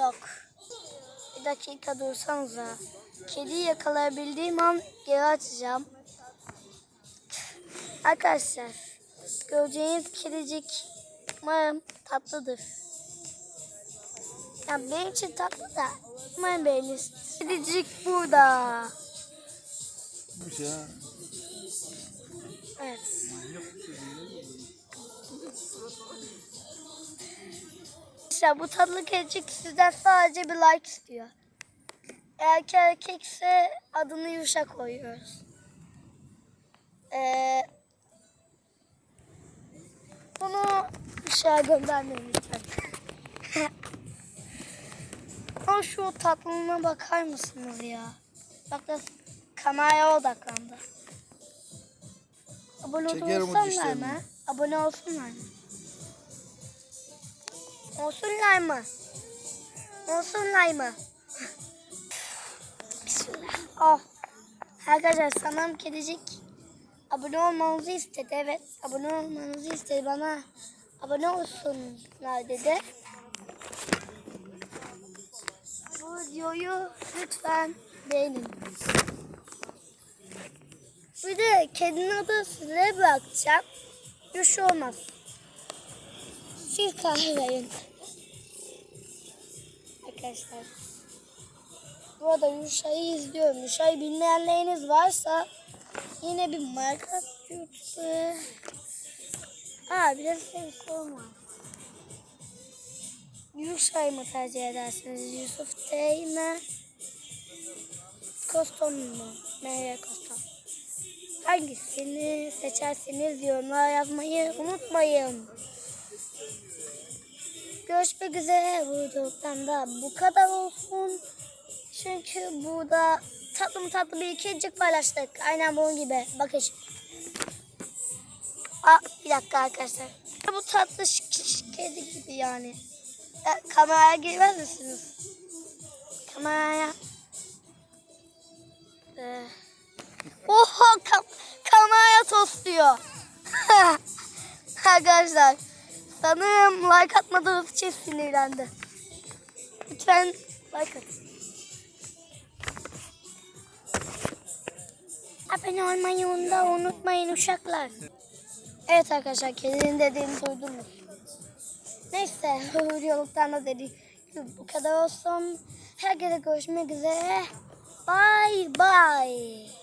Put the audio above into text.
Yok. Bir dakika dursanıza. Kediyi yakalayabildiğim an geri açacağım. Arkadaşlar göreceğiniz kedicik umarım tatlıdır. Yani benim için tatlı da umarım beğenirsiniz. Kedicik burada. Bu şey. Evet. Arkadaşlar bu tatlı kedicik sizden sadece bir like istiyor. Eğer ki erkekse adını Yuşa koyuyoruz. Ee, bunu Yuşa'ya göndermeyin lütfen. Ama şu tatlılığına bakar mısınız ya? Bak da kameraya odaklandı. Abone Çekerim o olsunlar dişlerini. mı? Abone olsunlar mı? Olsunlar mı? Olsunlar mı? Bismillah. Oh. Arkadaşlar sanırım kedicik abone olmanızı istedi. Evet abone olmanızı istedi bana. Abone olsunlar dedi. Bu videoyu lütfen beğenin. Bir de kedinin adını size bırakacağım. Yuş olmaz. Siz karar verin. Arkadaşlar. Bu arada Yuşa'yı izliyorum. Yuşa'yı bilmeyenleriniz varsa yine bir marka YouTube'u. Ha bir de size bir sorum var. Mı tercih edersiniz? Yusuf T mi? Koston mu? Meryem Koston. Hangisini seçerseniz yorumlara yazmayı unutmayın. Görüşmek üzere. Bu videodan da bu kadar olsun. Çünkü burada tatlı mı tatlı bir ikincik paylaştık. Aynen bunun gibi. Bakın şimdi. Aa, bir dakika arkadaşlar. Bu tatlı kedi gibi yani. E, kameraya girmez misiniz? Kameraya. Ee, Oha kam kameraya tosluyor. Arkadaşlar sanırım like atmadığınız için sinirlendi. Lütfen like atın. Abone olmayı da unutmayın uşaklar. Evet arkadaşlar kedinin dediğini duydunuz. Neyse videoluktan da gibi bu kadar olsun. Herkese görüşmek üzere. Bye bye.